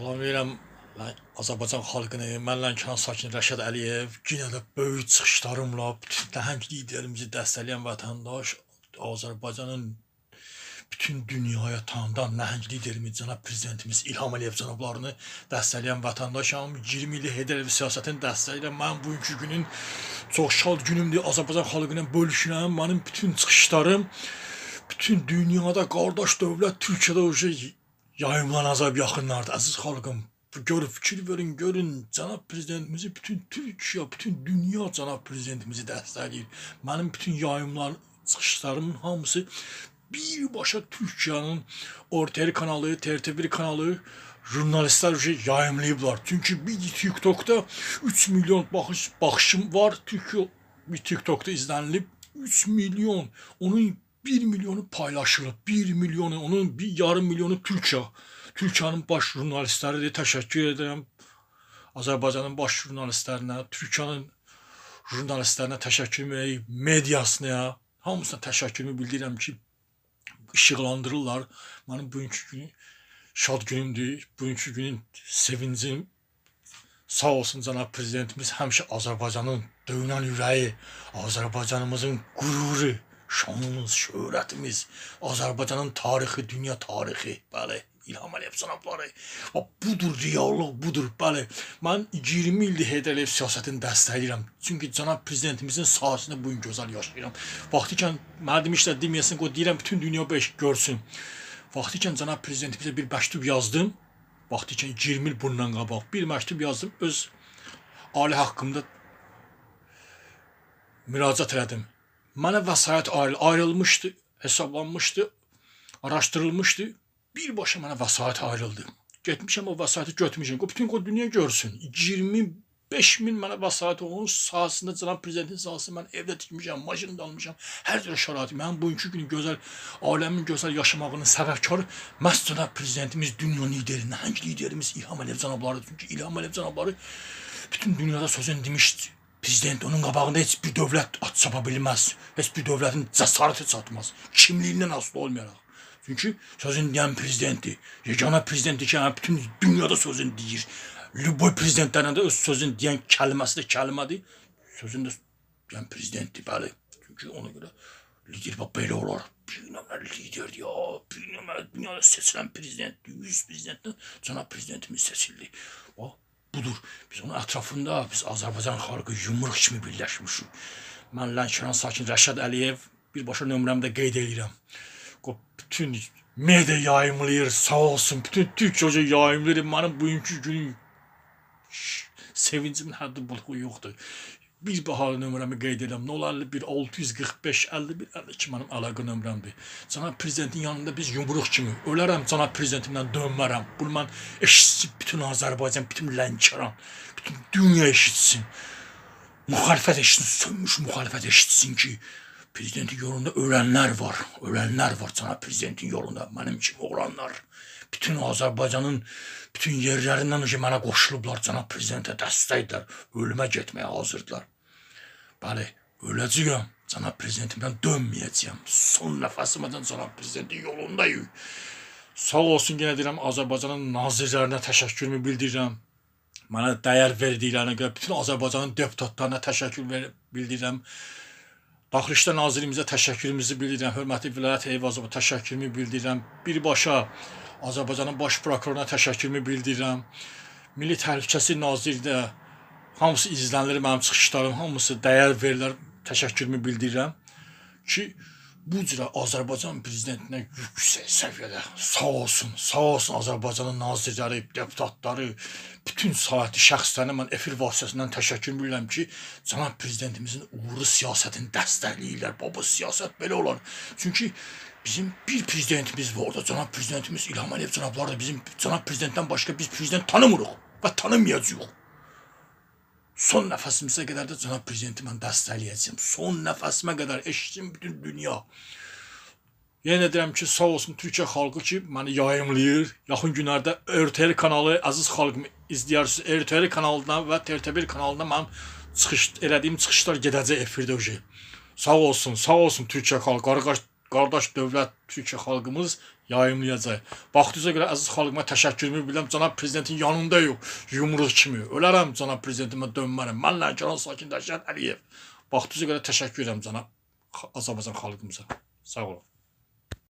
Salam verirəm Azərbaycan xalqını, mən Lənkəran sakini Rəşad Əliyev yenə də böyük çıxışlarımla bütün nəhəng liderimizi dəstəkləyən vətəndaş Azərbaycanın bütün dünyaya tanıdan nəhəng liderimiz cənab prezidentimiz İlham Əliyev cənablarını dəstəkləyən vətəndaşam. 20 illik Heydər Əliyev siyasətini dəstəkləyirəm. Mən bugünkü günün çox şad günümdür. Azərbaycan xalqıyla bölüşürəm. Mənim bütün çıxışlarım bütün dünyada qardaş dövlət Türkiyədə o şey yayımlanacaq yaxınlarda. Əziz xalqım, bu görüb fikir verin, görün. Cənab prezidentimizi bütün Türkiyə, bütün dünya cənab prezidentimizi dəstəkləyir. Mənim bütün yayımlar, çıxışlarımın hamısı birbaşa Türkiyənin ORTR kanalı, TRT1 kanalı jurnalistlər şey yayımlayıblar. Çünki bir TikTokda 3 milyon baxış baxışım var. Türkiyə bir TikTokda izlənilib 3 milyon. Onun 1 milyonu paylaşılıb. 1 milyonu, onun bir yarım milyonu Türkiyə. Türkiyənin baş jurnalistləridir. Təşəkkür edirəm. Azərbaycanın baş jurnalistlərinə, Türkiyənin jurnalistlərinə təşəkkür edirəm, mediasına, hamısına təşəkkürümü bildirirəm ki, işıqlandırırlar. Mənim bugünkü günü şad günümdür. Bugünkü günün sevincim sağ olsun cənab prezidentimiz həmişə Azərbaycanın döyünən ürəyi, Azərbaycanımızın qüruru, şanımız, şöhrətimiz, Azərbaycanın tarixi, dünya tarixi, bəli. İlham Əliyev cənabları. Bax, budur reallıq, budur. Bəli, mən 20 ildir Heydər Əliyev siyasətini dəstəkləyirəm. Çünki cənab prezidentimizin sayəsində bu gün gözəl yaşayıram. Vaxtikən mənə demişlər deməyəsən, qoy deyirəm bütün dünya beş görsün. Vaxtikən cənab prezidentimizə bir məktub yazdım. Vaxtikən 20 il bundan qabaq bir məktub yazdım öz ali haqqımda müraciət elədim. Mənə vəsait ayrı, ayrılmışdı, hesablanmışdı, araşdırılmışdı. Birbaşa mənə vəsait ayrıldı. Getmişəm o vəsaiti götürmüşəm. Qoy bütün qoy dünya görsün. 25 min mənə vəsait onun sahəsində cənab prezidentin sahəsində mən evdə tikmişəm, maşını almışam. Hər cür şərait. Mənim bugünkü günün gözəl aləmin gözəl yaşamağının səbəbkarı məhz cənab prezidentimiz, dünya lideri, nəhəng liderimiz İlham Əliyev cənablarıdır. Çünki İlham Əliyev cənabları bütün dünyada sözünü demişdi. Prezident onun qabağında heç bir dövlət at çapa bilməz. Heç bir dövlətin cəsarəti çatmaz. Kimliyindən asılı olmayaraq. Çünki sözünü deyən prezidentdir. Yeganə prezidentdir ki, yəni bütün dünyada sözünü deyir. Lüboy prezidentlərlə də öz sözünü deyən kəlməsi də kəlmədir. Sözünü də deyən prezidentdir, bəli. Çünki ona görə lider bax belə olar. Bir nömrə liderdir ya. Bir nömrə dünyada seçilən prezidentdir. 100 prezidentdən cənab prezidentimiz seçildi. Bax, budur. Biz onun ətrafında biz Azərbaycan xalqı yumruq kimi birləşmişik. Mən Lənkəran sakini Rəşad Əliyev birbaşa nömrəmdə qeyd edirəm. Qo- Bütün media yayımlayır, sağ olsun. Bütün Türkçə yayımlayır. Mənim bugünkü günün sevincimin həddi buluğu yoxdur. Bir bahar nömrəmi qeyd edirəm. 051 645 51 52 mənim əlaqə nömrəmdir. Cənab prezidentin yanında biz yumruq kimi ölərəm cənab prezidentimdən dönmərəm. Bunu mən eşitsin bütün Azərbaycan, bütün Lənkəran, bütün dünya eşitsin. Müxalifət eşitsin, sönmüş müxalifət eşitsin ki, prezidentin yolunda ölənlər var. Ölənlər var cənab prezidentin yolunda. Mənim kimi olanlar. Bütün Azərbaycanın bütün yerlərindən ki, mənə qoşulublar cənab prezidentə dəstəklər. Ölümə getməyə hazırdılar. Bəli, öləcəyəm. Cənab prezidentimdən dönməyəcəyəm. Son nəfəsimdən cənab prezidentin yolundayım. Sağ olsun yenə deyirəm Azərbaycanın nazirlərinə təşəkkürümü bildirirəm. Mənə dəyər verdiklərinə görə bütün Azərbaycanın deputatlarına təşəkkür bildirirəm. Daxili İşlər Nazirimizə təşəkkürümüzü bildirirəm. Hörmətli Vilayət Eyvazova təşəkkürümü bildirirəm. Birbaşa Azərbaycanın baş prokuroruna təşəkkürümü bildirirəm. Milli Təhlükəsizlik Naziri də hamısı izlənilir mənim çıxışlarım, hamısı dəyər verirlər. Təşəkkürümü bildirirəm ki, bu cürə Azərbaycan prezidentinə yüksək səviyyədə sağ olsun, sağ olsun Azərbaycanın nazirləri, deputatları, bütün sahəti şəxslərinə mən efir vasitəsindən təşəkkür bilirəm ki, cənab prezidentimizin uğurlu siyasətini dəstəkləyirlər. Baba siyasət belə olar. Çünki bizim bir prezidentimiz var orada. Cənab prezidentimiz İlham Əliyev cənabları da bizim cənab prezidentdən başqa biz prezident tanımırıq və tanımayacağıq. Son nəfəsimizə qədər də cənab prezidenti mən dəstəkləyəcəm. Son nəfəsimə qədər eşitsin bütün dünya. Yenə deyirəm ki, sağ olsun Türkiyə xalqı ki, məni yayımlayır. Yaxın günlərdə RTR kanalı, əziz xalqım izləyərsiniz. RTR kanalından və TRT1 kanalından mənim çıxış elədiyim çıxışlar gedəcək efirdə. Sağ olsun, sağ olsun Türkiyə xalqı, qardaş, qardaş dövlət Türkiyə xalqımız yayımlayacaq. Vaxtınıza görə əziz xalqıma təşəkkürümü bilirəm. Cənab prezidentin yanında yox, yumruq kimi. Ölərəm cənab prezidentimə dönmərəm. Mən Lənkəran sakin Rəşad Əliyev. Vaxtınıza görə təşəkkür edirəm cənab Azərbaycan xalqımıza. Sağ olun.